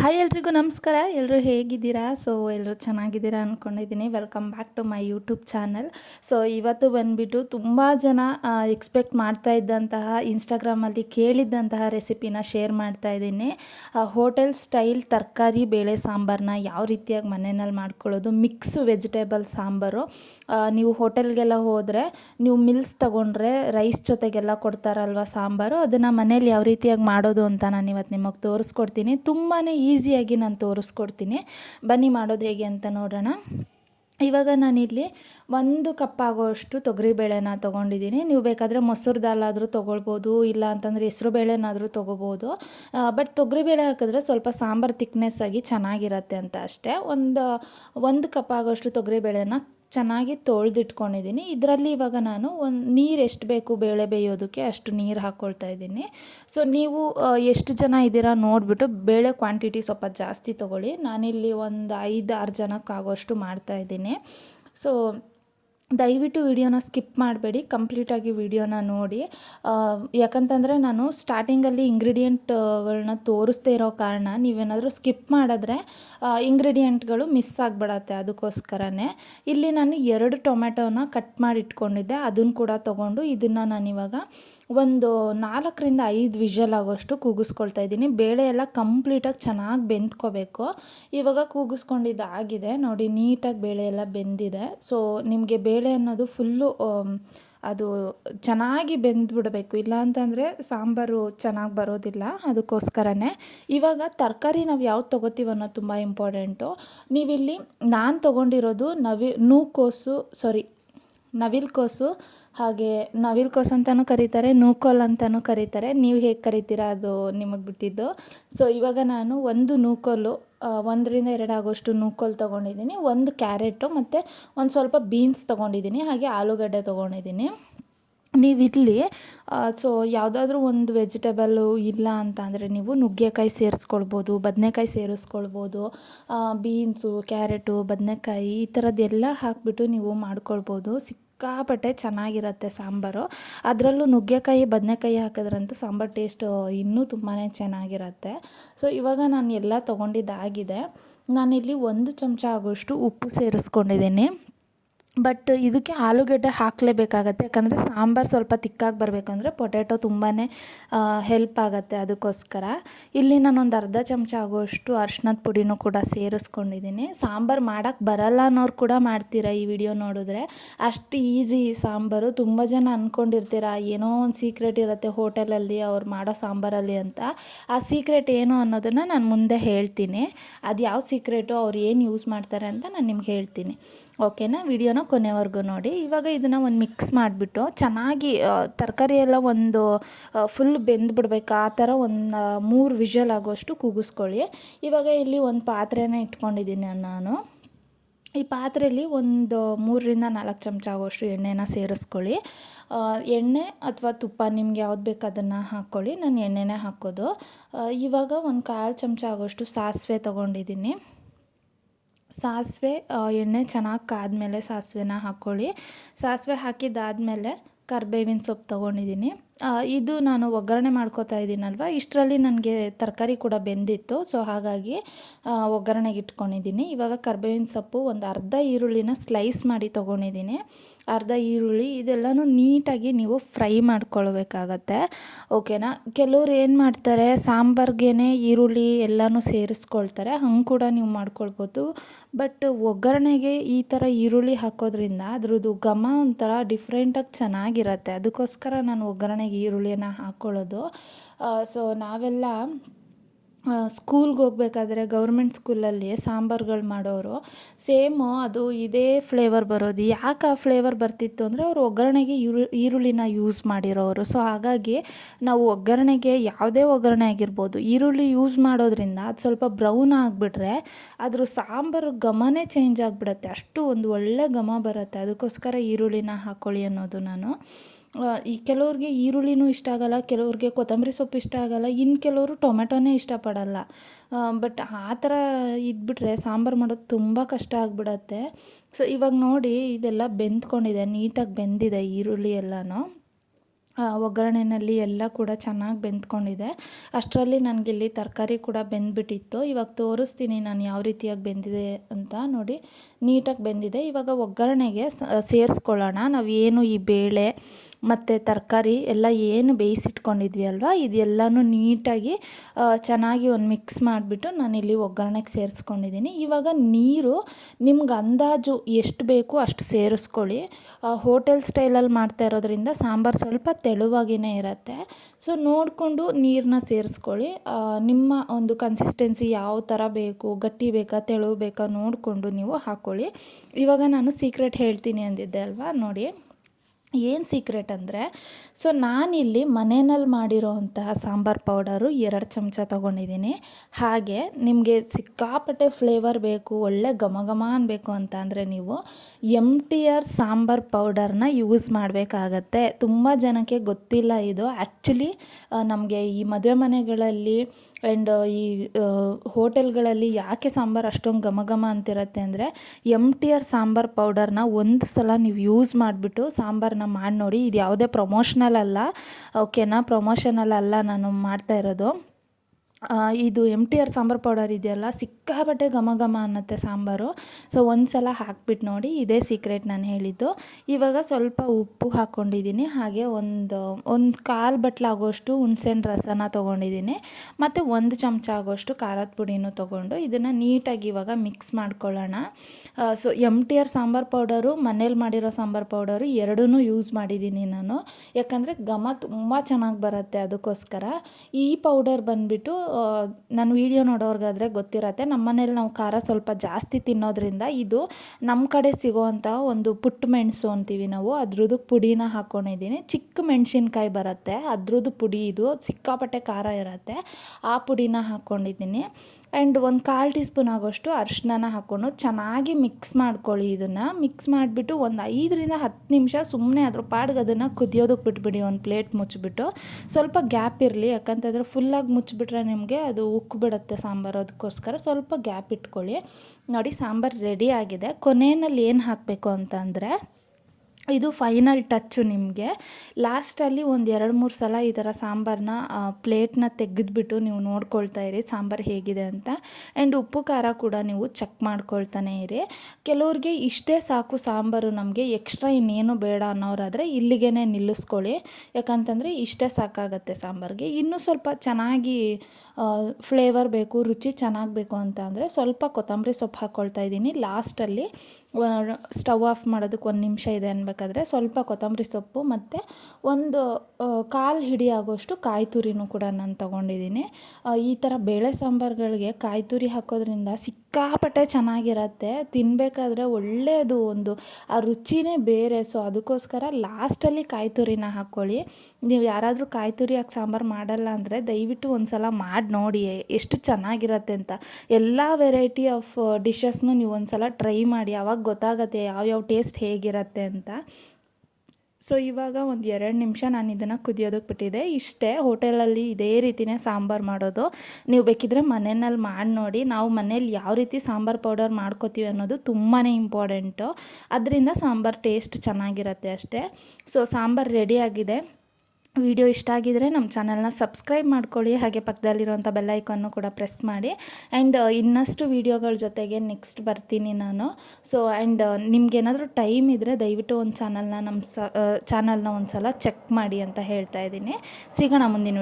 Hi ಎಲ್ರಿಗೂ ನಮಸ್ಕಾರ. ಎಲ್ಲರೂ ಹೇಗಿದ್ದೀರಾ? ಸೊ ಎಲ್ಲರೂ ಚೆನ್ನಾಗಿದ್ದೀರಾ ಅಂದ್ಕೊಂಡಿದ್ದೀನಿ welcome back to my YouTube channel so ಇವತ್ತು ಬಂದುಬಿಟ್ಟು ತುಂಬ ಜನ ಎಕ್ಸ್ಪೆಕ್ಟ್ ಮಾಡ್ತಾ ಇದ್ದಂತಹ ಇನ್ಸ್ಟಾಗ್ರಾಮಲ್ಲಿ ಕೇಳಿದ್ದಂತಹ ರೆಸಿಪಿನ ಶೇರ್ ಮಾಡ್ತಾ ಇದ್ದೀನಿ. ಹೋಟೆಲ್ ಸ್ಟೈಲ್ ತರಕಾರಿ ಬೇಳೆ ಸಾಂಬಾರನ್ನ ಯಾವ ರೀತಿಯಾಗಿ ಮನೆಯಲ್ಲಿ ಮಾಡ್ಕೊಳ್ಳೋದು? Mix vegetable sambar. ನೀವು ಹೋಟೆಲ್ಗೆಲ್ಲ ಹೋದರೆ, ನೀವು ಮಿಲ್ಸ್ ತೊಗೊಂಡ್ರೆ ರೈಸ್ ಜೊತೆಗೆಲ್ಲ ಕೊಡ್ತಾರಲ್ವ ಸಾಂಬಾರು? ಅದನ್ನು ಮನೇಲಿ ಯಾವ ರೀತಿಯಾಗಿ ಮಾಡೋದು ಅಂತ ನಾನು ಇವತ್ತು ನಿಮಗೆ ತೋರಿಸ್ಕೊಡ್ತೀನಿ. ತುಂಬಾ ಈಸಿಯಾಗಿ ನಾನು ತೋರಿಸ್ಕೊಡ್ತೀನಿ. ಬನ್ನಿ ಮಾಡೋದು ಹೇಗೆ ಅಂತ ನೋಡೋಣ. ಇವಾಗ ನಾನಿಲ್ಲಿ ಒಂದು ಕಪ್ ಆಗೋಷ್ಟು ತೊಗರಿಬೇಳೆನ ತೊಗೊಂಡಿದ್ದೀನಿ. ನೀವು ಬೇಕಾದರೆ ಮೊಸರು ದಾಲ್ ಆದರೂ ತೊಗೊಳ್ಬೋದು, ಇಲ್ಲ ಅಂತಂದರೆ ಹೆಸರು ಬೇಳೆನಾದರೂ ತೊಗೋಬೋದು ಬಟ್ ತೊಗರಿಬೇಳೆ ಹಾಕಿದ್ರೆ ಸ್ವಲ್ಪ ಸಾಂಬಾರು ತಿಕ್ನೆಸ್ ಆಗಿ ಚೆನ್ನಾಗಿರತ್ತೆ ಅಂತ ಅಷ್ಟೇ. ಒಂದು ಒಂದು ಕಪ್ ಆಗೋಷ್ಟು ತೊಗರಿಬೇಳೆನ ಚೆನ್ನಾಗಿ ತೊಳೆದಿಟ್ಕೊಂಡಿದ್ದೀನಿ. ಇದರಲ್ಲಿ ಇವಾಗ ನಾನು ಒಂದು ನೀರು ಎಷ್ಟು ಬೇಕು ಬೇಳೆ ಬೇಯೋದಕ್ಕೆ ಅಷ್ಟು ನೀರು ಹಾಕ್ಕೊಳ್ತಾ ಇದ್ದೀನಿ. ಸೊ ನೀವು ಎಷ್ಟು ಜನ ಇದ್ದೀರಾ ನೋಡಿಬಿಟ್ಟು ಬೇಳೆ ಕ್ವಾಂಟಿಟಿ ಸ್ವಲ್ಪ ಜಾಸ್ತಿ ತೊಗೊಳ್ಳಿ. ನಾನಿಲ್ಲಿ ಒಂದು ಐದು, ಆರು ಜನಕ್ಕಾಗೋಷ್ಟು ಮಾಡ್ತಾ ಇದ್ದೀನಿ. ಸೊ ದಯವಿಟ್ಟು ವಿಡಿಯೋನ ಸ್ಕಿಪ್ ಮಾಡಬೇಡಿ ಕಂಪ್ಲೀಟಾಗಿ ವಿಡಿಯೋನ ನೋಡಿ. ಯಾಕಂತಂದರೆ ನಾನು ಸ್ಟಾರ್ಟಿಂಗಲ್ಲಿ ಇಂಗ್ರೀಡಿಯೆಂಟ್ಗಳನ್ನ ತೋರಿಸ್ದೇ ಇರೋ ಕಾರಣ ನೀವೇನಾದರೂ ಸ್ಕಿಪ್ ಮಾಡಿದ್ರೆ ಇಂಗ್ರೀಡಿಯೆಂಟ್ಗಳು ಮಿಸ್ ಆಗಿಬಿಡತ್ತೆ ಅದಕ್ಕೋಸ್ಕರನೇ. ಇಲ್ಲಿ ನಾನು ಎರಡು ಟೊಮೆಟೊನ ಕಟ್ ಮಾಡಿ ಇಟ್ಕೊಂಡಿದ್ದೆ ಅದನ್ನು ಕೂಡ ತೊಗೊಂಡು ಇದನ್ನು ನಾನಿವಾಗ ಒಂದು ನಾಲ್ಕರಿಂದ ಐದು ವಿಷಲ್ ಆಗೋಷ್ಟು ಕೂಗಿಸ್ಕೊಳ್ತಾ ಇದ್ದೀನಿ. ಬೇಳೆ ಎಲ್ಲ ಕಂಪ್ಲೀಟಾಗಿ ಚೆನ್ನಾಗಿ ಬೆಂದ್ಕೋಬೇಕು. ಇವಾಗ ಕೂಗಿಸ್ಕೊಂಡಿದ್ದಾಗಿದೆ, ನೋಡಿ ನೀಟಾಗಿ ಬೇಳೆ ಎಲ್ಲ ಬೆಂದಿದೆ. ಸೊ ನಿಮಗೆ ಬೇಳೆ ಅನ್ನೋದು ಫುಲ್ಲು ಅದು ಚೆನ್ನಾಗಿ ಬೆಂದ್ಬಿಡಬೇಕು. ಇಲ್ಲ ಅಂತಂದರೆ ಸಾಂಬಾರು ಚೆನ್ನಾಗಿ ಬರೋದಿಲ್ಲ ಅದಕ್ಕೋಸ್ಕರನೇ. ಇವಾಗ ತರಕಾರಿ ನಾವು ಯಾವ್ದು ತೊಗೋತೀವಿ ಅನ್ನೋದು ತುಂಬ ಇಂಪಾರ್ಟೆಂಟು. ನೀವಿಲ್ಲಿ ನಾನು ತೊಗೊಂಡಿರೋದು ನವಿ, ನೂಕೋಸು, ಸಾರಿ, ನವಿಲ್ಕೋಸು ಹಾಗೆ ನವಿಲುಕೋಸು ಅಂತಲೂ ಕರೀತಾರೆ ನೂಕೋಲ್ ಅಂತಲೂ ಕರೀತಾರೆ. ನೀವು ಹೇಗೆ ಕರಿತೀರಾ ಅದು ನಿಮಗೆ ಬಿಟ್ಟಿದ್ದು. ಸೊ ಇವಾಗ ನಾನು ಒಂದು ನೂಕೋಲು ಒಂದರಿಂದ ಎರಡು ಆಗೋಷ್ಟು ನೂಕೋಲ್ ತೊಗೊಂಡಿದ್ದೀನಿ. ಒಂದು ಕ್ಯಾರೆಟು ಮತ್ತು ಒಂದು ಸ್ವಲ್ಪ ಬೀನ್ಸ್ ತೊಗೊಂಡಿದ್ದೀನಿ, ಹಾಗೆ ಆಲೂಗಡ್ಡೆ ತೊಗೊಂಡಿದ್ದೀನಿ. ಇಲ್ಲಿ ಸೊ ಯಾವುದಾದ್ರೂ ಒಂದು ವೆಜಿಟೇಬಲ್ಲು ಇಲ್ಲ ಅಂತ ಅಂದರೆ ನೀವು ನುಗ್ಗೆಕಾಯಿ ಸೇರಿಸ್ಕೊಳ್ಬೋದು, ಬದನೆಕಾಯಿ ಸೇರಿಸ್ಕೊಳ್ಬೋದು ಬೀನ್ಸು, ಕ್ಯಾರೆಟು, ಬದನೆಕಾಯಿ ಈ ಥರದ್ದೆಲ್ಲ ಹಾಕಿಬಿಟ್ಟು ನೀವು ಮಾಡ್ಕೊಳ್ಬೋದು. ಸಿಕ್ಕಾಪಟ್ಟೆ ಚೆನ್ನಾಗಿರುತ್ತೆ ಸಾಂಬಾರು. ಅದರಲ್ಲೂ ನುಗ್ಗೆಕಾಯಿ, ಬದನೆಕಾಯಿ ಹಾಕಿದ್ರಂತೂ ಸಾಂಬಾರು ಟೇಸ್ಟ್ ಇನ್ನೂ ತುಂಬಾ ಚೆನ್ನಾಗಿರುತ್ತೆ. ಸೊ ಇವಾಗ ನಾನು ಎಲ್ಲ ತೊಗೊಂಡಿದ್ದಾಗಿದೆ. ನಾನಿಲ್ಲಿ ಒಂದು ಚಮಚ ಆಗೋಷ್ಟು ಉಪ್ಪು ಸೇರಿಸ್ಕೊಂಡಿದ್ದೀನಿ. ಬಟ್ ಇದಕ್ಕೆ ಆಲೂಗಡ್ಡೆ ಹಾಕಲೇಬೇಕಾಗತ್ತೆ. ಯಾಕಂದರೆ ಸಾಂಬಾರು ಸ್ವಲ್ಪ ತಿಕ್ಕಾಗಿ ಬರಬೇಕಂದ್ರೆ ಪೊಟ್ಯಾಟೊ ತುಂಬಾ ಹೆಲ್ಪ್ ಆಗುತ್ತೆ ಅದಕ್ಕೋಸ್ಕರ. ಇಲ್ಲಿ ನಾನು ಒಂದು ಅರ್ಧ ಚಮಚ ಆಗುವಷ್ಟು ಅರ್ಶಿನದ ಪುಡಿನೂ ಕೂಡ ಸೇರಿಸ್ಕೊಂಡಿದ್ದೀನಿ. ಸಾಂಬಾರು ಮಾಡೋಕ್ಕೆ ಬರಲ್ಲ ಅನ್ನೋರು ಕೂಡ ಮಾಡ್ತೀರಾ ಈ ವಿಡಿಯೋ ನೋಡಿದ್ರೆ. ಅಷ್ಟು ಈಸಿ ಸಾಂಬಾರು. ತುಂಬ ಜನ ಅಂದ್ಕೊಂಡಿರ್ತೀರ ಏನೋ ಒಂದು ಸೀಕ್ರೆಟ್ ಇರುತ್ತೆ ಹೋಟೆಲಲ್ಲಿ ಅವ್ರು ಮಾಡೋ ಸಾಂಬಾರಲ್ಲಿ ಅಂತ. ಆ ಸೀಕ್ರೆಟ್ ಏನು ಅನ್ನೋದನ್ನು ನಾನು ಮುಂದೆ ಹೇಳ್ತೀನಿ. ಅದು ಯಾವ ಸೀಕ್ರೆಟು ಅವ್ರು ಏನು ಯೂಸ್ ಮಾಡ್ತಾರೆ ಅಂತ ನಾನು ನಿಮ್ಗೆ ಹೇಳ್ತೀನಿ. ಓಕೆನಾ ವಿಡಿಯೋನ ಕೊನೆವರೆಗೂ ನೋಡಿ. ಇವಾಗ ಇದನ್ನು ಒಂದು ಮಿಕ್ಸ್ ಮಾಡಿಬಿಟ್ಟು ಚೆನ್ನಾಗಿ ತರಕಾರಿ ಎಲ್ಲ ಒಂದು ಫುಲ್ ಬೆಂದ್ಬಿಡ್ಬೇಕು ಆ ಥರ ಒಂದು ಮೂರು ವಿಷಲ್ ಆಗೋಷ್ಟು ಕೂಗಿಸ್ಕೊಳ್ಳಿ. ಇವಾಗ ಇಲ್ಲಿ ಒಂದು ಪಾತ್ರೆನ ಇಟ್ಕೊಂಡಿದ್ದೀನಿ ನಾನು. ಈ ಪಾತ್ರೆಯಲ್ಲಿ ಒಂದು ಮೂರರಿಂದ ನಾಲ್ಕು ಚಮಚ ಆಗೋಷ್ಟು ಎಣ್ಣೆನ ಸೇರಿಸ್ಕೊಳ್ಳಿ. ಎಣ್ಣೆ ಅಥವಾ ತುಪ್ಪ ನಿಮ್ಗೆ ಯಾವ್ದು ಬೇಕು ಅದನ್ನು ಹಾಕ್ಕೊಳ್ಳಿ. ನಾನು ಎಣ್ಣೆನೇ ಹಾಕೋದು. ಇವಾಗ ಒಂದು ಕಾಲು ಚಮಚ ಆಗೋಷ್ಟು ಸಾಸಿವೆ ತೊಗೊಂಡಿದ್ದೀನಿ. ಸಾಸಿವೆ ಎಣ್ಣೆ ಚೆನ್ನಾಗಿ ಕಾದ್ಮೇಲೆ ಸಾಸಿವೆನ ಹಾಕ್ಕೊಳ್ಳಿ ಸಾಸಿವೆ ಹಾಕಿದ್ದಾದಮೇಲೆ ಕರ್ಬೇವಿನ ಸೊಪ್ಪು ತೊಗೊಂಡಿದ್ದೀನಿ ಇದು ನಾನು ಒಗ್ಗರಣೆ ಮಾಡ್ಕೋತಾ ಇದ್ದೀನಲ್ವ? ಇಷ್ಟರಲ್ಲಿ ನನಗೆ ತರಕಾರಿ ಕೂಡ ಬೆಂದಿತ್ತು ಸೊ ಹಾಗಾಗಿ ಒಗ್ಗರಣೆಗೆ ಇಟ್ಕೊಂಡಿದ್ದೀನಿ. ಇವಾಗ ಕರ್ಬೇವಿನ ಸೊಪ್ಪು ಒಂದು ಅರ್ಧ ಈರುಳ್ಳಿನ ಸ್ಲೈಸ್ ಮಾಡಿ ತೊಗೊಂಡಿದ್ದೀನಿ. ಅರ್ಧ ಈರುಳ್ಳಿ, ಇದೆಲ್ಲನೂ ನೀಟಾಗಿ ನೀವು ಫ್ರೈ ಮಾಡ್ಕೊಳ್ಬೇಕಾಗತ್ತೆ. ಓಕೆನಾ ಕೆಲವ್ರು ಏನು ಮಾಡ್ತಾರೆ ಸಾಂಬಾರ್ಗೆ ಈರುಳ್ಳಿ ಎಲ್ಲನೂ ಸೇರಿಸ್ಕೊಳ್ತಾರೆ, ಹಂಗೆ ಕೂಡ ನೀವು ಮಾಡ್ಕೊಳ್ಬೋದು. ಬಟ್ ಒಗ್ಗರಣೆಗೆ ಈ ಥರ ಈರುಳ್ಳಿ ಹಾಕೋದ್ರಿಂದ ಅದ್ರದ್ದು ಘಮ ಒಂಥರ ಡಿಫ್ರೆಂಟಾಗಿ ಚೆನ್ನಾಗಿರತ್ತೆ. ಅದಕ್ಕೋಸ್ಕರ ನಾನು ಒಗ್ಗರಣೆಗೆ ಈರುಳ್ಳಿಯನ್ನು ಹಾಕ್ಕೊಳ್ಳೋದು ಸೊ ನಾವೆಲ್ಲ ಸ್ಕೂಲ್ಗೆ ಹೋಗ್ಬೇಕಾದ್ರೆ ಗೌರ್ಮೆಂಟ್ ಸ್ಕೂಲಲ್ಲಿ ಸಾಂಬಾರುಗಳು ಮಾಡೋರು. ಸೇಮು ಅದು ಇದೇ ಫ್ಲೇವರ್ ಬರೋದು. ಯಾಕೆ ಆ ಫ್ಲೇವರ್ ಬರ್ತಿತ್ತು ಅಂದರೆ ಅವರು ಒಗ್ಗರಣೆಗೆ ಈರು ಈರುಳ್ಳಿನ ಯೂಸ್ ಮಾಡಿರೋರು. ಸೊ ಹಾಗಾಗಿ ನಾವು ಒಗ್ಗರಣೆಗೆ ಯಾವುದೇ ಒಗ್ಗರಣೆ ಆಗಿರ್ಬೋದು, ಈರುಳ್ಳಿ ಯೂಸ್ ಮಾಡೋದ್ರಿಂದ ಅದು ಸ್ವಲ್ಪ ಬ್ರೌನ್ ಆಗಿಬಿಟ್ರೆ ಅದ್ರ ಸಾಂಬಾರು ಘಮನೇ ಚೇಂಜ್ ಆಗಿಬಿಡತ್ತೆ. ಅಷ್ಟು ಒಂದು ಒಳ್ಳೆ ಘಮ ಬರುತ್ತೆ. ಅದಕ್ಕೋಸ್ಕರ ಈರುಳ್ಳಿನ ಹಾಕ್ಕೊಳ್ಳಿ ಅನ್ನೋದು ನಾನು. ಈ ಕೆಲವ್ರಿಗೆ ಈರುಳ್ಳಿನೂ ಇಷ್ಟ ಆಗಲ್ಲ, ಕೆಲವ್ರಿಗೆ ಕೊತ್ತಂಬರಿ ಸೊಪ್ಪು ಇಷ್ಟ ಆಗಲ್ಲ ಇನ್ನು ಕೆಲವರು ಟೊಮೆಟೊನೇ ಇಷ್ಟಪಡಲ್ಲ. ಬಟ್ ಆ ಥರ ಇದ್ಬಿಟ್ರೆ ಸಾಂಬಾರು ಮಾಡೋದು ತುಂಬ ಕಷ್ಟ ಆಗಿಬಿಡತ್ತೆ. ಸೊ ಇವಾಗ ನೋಡಿ ಇದೆಲ್ಲ ಬೆಂದ್ಕೊಂಡಿದೆ, ನೀಟಾಗಿ ಬೆಂದಿದೆ ಈರುಳ್ಳಿ ಎಲ್ಲನೂ. ಒಗ್ಗರಣೆಯಲ್ಲಿ ಎಲ್ಲ ಕೂಡ ಚೆನ್ನಾಗಿ ಬೆಂದ್ಕೊಂಡಿದೆ. ಅಷ್ಟರಲ್ಲಿ ನನಗಿಲ್ಲಿ ತರಕಾರಿ ಕೂಡ ಬೆಂದ್ಬಿಟ್ಟಿತ್ತು. ಇವಾಗ ತೋರಿಸ್ತೀನಿ ನಾನು ಯಾವ ರೀತಿಯಾಗಿ ಬೆಂದಿದೆ ಅಂತ ನೋಡಿ. ನೀಟಾಗಿ ಬೆಂದಿದೆ. ಇವಾಗ ಒಗ್ಗರಣೆಗೆ ಸೇರಿಸ್ಕೊಳ್ಳೋಣ. ನಾವು ಏನು ಈ ಬೇಳೆ ಮತ್ತು ತರಕಾರಿ ಎಲ್ಲ ಏನು ಬೇಯಿಸಿಟ್ಕೊಂಡಿದ್ವಿ ಅಲ್ವಾ? ಇದೆಲ್ಲನೂ ನೀಟಾಗಿ ಚೆನ್ನಾಗಿ ಒಂದು ಮಿಕ್ಸ್ ಮಾಡಿಬಿಟ್ಟು ನಾನಿಲ್ಲಿ ಒಗ್ಗರಣೆಗೆ ಸೇರಿಸ್ಕೊಂಡಿದ್ದೀನಿ ಇವಾಗ ನೀರು ನಿಮ್ಗೆ ಅಂದಾಜು ಎಷ್ಟು ಬೇಕು ಅಷ್ಟು ಸೇರಿಸ್ಕೊಳ್ಳಿ. ಹೋಟೆಲ್ ಸ್ಟೈಲಲ್ಲಿ ಮಾಡ್ತಾ ಇರೋದ್ರಿಂದ ಸಾಂಬಾರು ಸ್ವಲ್ಪ ತೆಳುವಾಗಿಯೇ ಇರುತ್ತೆ. ಸೊ ನೋಡಿಕೊಂಡು ನೀರನ್ನ ಸೇರಿಸ್ಕೊಳ್ಳಿ. ನಿಮ್ಮ ಒಂದು ಕನ್ಸಿಸ್ಟೆನ್ಸಿ ಯಾವ ಥರ ಬೇಕು, ಗಟ್ಟಿ ಬೇಕಾ ತೆಳು ಬೇಕಾ ನೋಡಿಕೊಂಡು ನೀವು ಹಾಕ್ಕೊಳ್ಳಿ ಇವಾಗ ನಾನು ಸೀಕ್ರೆಟ್ ಹೇಳ್ತೀನಿ ಅಂದಿದ್ದೆ ಅಲ್ವಾ? ನೋಡಿ. ಏನು ಸೀಕ್ರೆಟ್ ಅಂದರೆ ಸೊ ನಾನಿಲ್ಲಿ ಮನೆಯಲ್ಲಿ ಮಾಡಿರೋವಂತಹ ಸಾಂಬಾರ್ ಪೌಡರು ಎರಡು ಚಮಚ ತೊಗೊಂಡಿದ್ದೀನಿ. ಹಾಗೆ ನಿಮಗೆ ಸಿಕ್ಕಾಪಟ್ಟೆ ಫ್ಲೇವರ್ ಬೇಕು, ಒಳ್ಳೆ ಘಮ ಘಮ ಅನ್ಬೇಕು ಅಂತ ಅಂದರೆ ನೀವು ಎಂ ಟಿ ಆರ್ ಸಾಂಬಾರು ಪೌಡರ್ನ ಯೂಸ್ ಮಾಡಬೇಕಾಗತ್ತೆ. ತುಂಬ ಜನಕ್ಕೆ ಗೊತ್ತಿಲ್ಲ ಇದು. ಆ್ಯಕ್ಚುಲಿ ನಮಗೆ ಈ ಮದುವೆ ಮನೆಗಳಲ್ಲಿ ಆ್ಯಂಡ್ ಈ ಹೋಟೆಲ್ಗಳಲ್ಲಿ ಯಾಕೆ ಸಾಂಬಾರು ಅಷ್ಟೊಂದು ಘಮ ಘಮ ಅಂತಿರತ್ತೆ ಅಂದರೆ ಎಂ ಟಿ ಆರ್ ಸಾಂಬಾರು ಪೌಡರ್ನ ಒಂದು ಸಲ ನೀವು ಯೂಸ್ ಮಾಡಿಬಿಟ್ಟು ಸಾಂಬಾರನ್ನ ಮಾಡಿ ನೋಡಿ ಇದು ಯಾವುದೇ ಪ್ರಮೋಷ್ನಲ್ ಅಲ್ಲ ಓಕೆನಾ ಪ್ರಮೋಷನಲ್ ಅಲ್ಲ ನಾನು ಮಾಡ್ತಾ ಇರೋದು. ಇದು M T R sambar powder ಇದೆಯಲ್ಲ, ಸಿಕ್ಕಾಪಟ್ಟೆ ಘಮ ಘಮ ಅನ್ನತ್ತೆ ಸಾಂಬಾರು. ಸೊ ಒಂದು ಸಲ ಹಾಕ್ಬಿಟ್ಟು ನೋಡಿ, ಇದೇ ಸೀಕ್ರೆಟ್ ನಾನು ಹೇಳಿದ್ದು. ಇವಾಗ ಸ್ವಲ್ಪ ಉಪ್ಪು ಹಾಕ್ಕೊಂಡಿದ್ದೀನಿ, ಹಾಗೆ ಒಂದು ಒಂದು ಕಾಲು ಬಟ್ಲಾಗೋಷ್ಟು ಹುಣ್ಸೆನ ರಸನ ತೊಗೊಂಡಿದ್ದೀನಿ, ಮತ್ತು ಒಂದು ಚಮಚ ಆಗೋಷ್ಟು ಖಾರದ ಪುಡಿನೂ ತೊಗೊಂಡು ಇದನ್ನು ನೀಟಾಗಿ ಇವಾಗ ಮಿಕ್ಸ್ ಮಾಡ್ಕೊಳ್ಳೋಣ. So M T R sambar powder ಮನೇಲಿ ಮಾಡಿರೋ ಸಾಂಬಾರು ಪೌಡರು ಎರಡೂ ಯೂಸ್ ಮಾಡಿದ್ದೀನಿ ನಾನು. ಯಾಕಂದರೆ ಘಮ ತುಂಬ ಚೆನ್ನಾಗಿ ಬರುತ್ತೆ ಅದಕ್ಕೋಸ್ಕರ. ಈ ಪೌಡರ್ ಬಂದುಬಿಟ್ಟು ನನ್ನ ವೀಡಿಯೋ ನೋಡೋರ್ಗಾದರೆ ಗೊತ್ತಿರತ್ತೆ. ನಮ್ಮ ಮನೇಲಿ ನಾವು ಖಾರ ಸ್ವಲ್ಪ ಜಾಸ್ತಿ ತಿನ್ನೋದ್ರಿಂದ ಇದು ನಮ್ಮ ಕಡೆ ಸಿಗೋವಂಥ ಒಂದು ಪುಟ್ಟ ಮೆಣಸು ಅಂತೀವಿ ನಾವು. ಅದ್ರದ್ದು ಪುಡಿನ ಹಾಕ್ಕೊಂಡಿದ್ದೀನಿ ಚಿಕ್ಕ ಮೆಣಸಿನ್ಕಾಯಿ ಬರುತ್ತೆ. ಅದ್ರದ್ದು ಪುಡಿ ಇದು. ಸಿಕ್ಕಾಪಟ್ಟೆ ಖಾರ ಇರುತ್ತೆ. ಆ ಪುಡಿನ ಹಾಕ್ಕೊಂಡಿದ್ದೀನಿ ಆ್ಯಂಡ್ ಒಂದು ಕಾಲು ಟೀ ಸ್ಪೂನ್ ಆಗೋಷ್ಟು ಅರಿಶಿನ ಹಾಕ್ಕೊಂಡು ಚೆನ್ನಾಗಿ ಮಿಕ್ಸ್ ಮಾಡ್ಕೊಳ್ಳಿ ಇದನ್ನು. ಮಿಕ್ಸ್ ಮಾಡಿಬಿಟ್ಟು ಒಂದು ಐದರಿಂದ ಹತ್ತು ನಿಮಿಷ ಸುಮ್ಮನೆ ಅದ್ರ ಪಾಡ್ಗೆ ಅದನ್ನು ಕುದಿಯೋದಕ್ಕೆ ಬಿಟ್ಬಿಡಿ, ಒಂದು ಪ್ಲೇಟ್ ಮುಚ್ಚಿಬಿಟ್ಟು. ಸ್ವಲ್ಪ ಗ್ಯಾಪ್ ಇರಲಿ ಯಾಕಂತಂದರೆ ಫುಲ್ಲಾಗಿ ಮುಚ್ಚಿಬಿಟ್ರೆ ನಿಮಗೆ ಅದು ಉಕ್ಕಿಬಿಡುತ್ತೆ ಸಾಂಬಾರು, ಅದಕ್ಕೋಸ್ಕರ ಸ್ವಲ್ಪ ಗ್ಯಾಪ್ ಇಟ್ಕೊಳ್ಳಿ. ನೋಡಿ, ಸಾಂಬಾರು ರೆಡಿ ಆಗಿದೆ. ಕೊನೆಯಲ್ಲಿ ಏನು ಹಾಕಬೇಕು ಅಂತ ಅಂದರೆ ಇದು ಫೈನಲ್ ಟಚ್ಚು ನಿಮಗೆ. ಲಾಸ್ಟಲ್ಲಿ ಒಂದು ಎರಡು ಮೂರು ಸಲ ಈ ಥರ ಸಾಂಬಾರನ್ನ ಪ್ಲೇಟ್ನ ತೆಗೆದ್ಬಿಟ್ಟು ನೀವು ನೋಡ್ಕೊಳ್ತಾ ಇರಿ ಸಾಂಬಾರು ಹೇಗಿದೆ ಅಂತ. ಆ್ಯಂಡ್ ಉಪ್ಪು, ಖಾರ ಕೂಡ ನೀವು ಚೆಕ್ ಮಾಡ್ಕೊಳ್ತಾನೆ ಇರಿ. ಕೆಲವ್ರಿಗೆ ಇಷ್ಟೇ ಸಾಕು ಸಾಂಬಾರು ನಮಗೆ ಎಕ್ಸ್ಟ್ರಾ ಇನ್ನೇನು ಬೇಡ ಅನ್ನೋರಾದರೆ ಇಲ್ಲಿಗೆ ನಿಲ್ಲಿಸ್ಕೊಳ್ಳಿ. ಯಾಕಂತಂದರೆ ಇಷ್ಟೇ ಸಾಕಾಗತ್ತೆ ಸಾಂಬಾರಿಗೆ. ಇನ್ನೂ ಸ್ವಲ್ಪ ಚೆನ್ನಾಗಿ ಫ್ಲೇವರ್ ಬೇಕು, ರುಚಿ ಚೆನ್ನಾಗಿ ಬೇಕು ಅಂತ ಅಂದರೆ ಸ್ವಲ್ಪ ಕೊತ್ತಂಬರಿ ಸೊಪ್ಪು ಹಾಕ್ಕೊಳ್ತಾ ಇದ್ದೀನಿ. ಲಾಸ್ಟಲ್ಲಿ ಸ್ಟವ್ ಆಫ್ ಮಾಡೋದಕ್ಕೆ ಒಂದು ನಿಮಿಷ ಇದೆ ಅನ್ಬೇಕಾದ್ರೆ ಸ್ವಲ್ಪ ಕೊತ್ತಂಬರಿ ಸೊಪ್ಪು ಮತ್ತು ಒಂದು ಕಾಲು ಹಿಡಿ ಆಗೋಷ್ಟು ಕಾಯಿ ತುರಿನೂ ಕೂಡ ನಾನು ತೊಗೊಂಡಿದ್ದೀನಿ. ಈ ಥರ ಬೇಳೆ ಸಾಂಬಾರುಗಳಿಗೆ ಕಾಯಿ ತುರಿ ಹಾಕೋದ್ರಿಂದ ಸಿಕ್ಕಾಪಟ್ಟೆ ಚೆನ್ನಾಗಿರತ್ತೆ. ತಿನ್ನಬೇಕಾದ್ರೆ ಒಳ್ಳೆಯದು ಒಂದು. ಆ ರುಚಿನೇ ಬೇರೆ. ಸೊ ಅದಕ್ಕೋಸ್ಕರ ಲಾಸ್ಟಲ್ಲಿ ಕಾಯಿ ತುರಿನ ಹಾಕ್ಕೊಳ್ಳಿ. ನೀವು ಯಾರಾದರೂ ಕಾಯಿ ತುರಿ ಹಾಕಿ ಸಾಂಬಾರು ಮಾಡಲ್ಲ ಅಂದರೆ ದಯವಿಟ್ಟು ಒಂದು ಸಲ ಮಾಡಿ ನೋಡಿ. ಎಷ್ಟು ಚೆನ್ನಾಗಿರತ್ತೆ ಅಂತ. ಎಲ್ಲ ವೆರೈಟಿ ಆಫ್ ಡಿಶಸ್ನು ನೀವು ಒಂದು ಸಲ ಟ್ರೈ ಮಾಡಿ. ಅವಾಗ ಗೊತ್ತಾಗತ್ತೆ, ಯಾವ್ಯಾವ ಟೇಸ್ಟ್ ಹೇಗಿರತ್ತೆ ಅಂತ. ಸೊ ಇವಾಗ ಒಂದು ಎರಡು ನಿಮಿಷ ನಾನು ಇದನ್ನು ಕುದಿಯೋದಕ್ಕೆ ಬಿಟ್ಟಿದ್ದೆ. ಇಷ್ಟೇ ಹೋಟೆಲಲ್ಲಿ ಇದೇ ರೀತಿನೇ ಸಾಂಬಾರು ಮಾಡೋದು. ನೀವು ಬೇಕಿದ್ರೆ ಮನೆಯಲ್ಲಿ ಮಾಡಿ ನೋಡಿ. ನಾವು ಮನೇಲಿ ಯಾವ ರೀತಿ ಸಾಂಬಾರು ಪೌಡರ್ ಮಾಡ್ಕೋತೀವಿ ಅನ್ನೋದು ತುಂಬಾ ಇಂಪಾರ್ಟೆಂಟು. ಅದರಿಂದ ಸಾಂಬಾರು ಟೇಸ್ಟ್ ಚೆನ್ನಾಗಿರತ್ತೆ ಅಷ್ಟೇ. ಸೊ ಸಾಂಬಾರು ರೆಡಿಯಾಗಿದೆ ವಿಡಿಯೋ ಇಷ್ಟ ಆಗಿದರೆ ನಮ್ಮ ಚಾನಲ್ನ ಸಬ್ಸ್ಕ್ರೈಬ್ ಮಾಡ್ಕೊಳ್ಳಿ. ಹಾಗೆ ಪಕ್ಕದಲ್ಲಿರುವಂಥ ಬೆಲ್ಲೈಕನ್ನು ಕೂಡ ಪ್ರೆಸ್ ಮಾಡಿ. ಆ್ಯಂಡ್ ಇನ್ನಷ್ಟು ವೀಡಿಯೋಗಳ ಜೊತೆಗೆ ನೆಕ್ಸ್ಟ್ ಬರ್ತೀನಿ ನಾನು. ಸೊ ಆ್ಯಂಡ್ ನಿಮ್ಗೇನಾದರೂ ಟೈಮ್ ಇದ್ದರೆ ದಯವಿಟ್ಟು ಒಂದು ಚಾನಲ್ನ ನಮ್ಮ ಸ ಚಾನಲ್ನ ಒಂದು ಸಲ ಚೆಕ್ ಮಾಡಿ ಅಂತ ಹೇಳ್ತಾ ಇದ್ದೀನಿ. ಸಿಗೋಣ ಮುಂದಿನ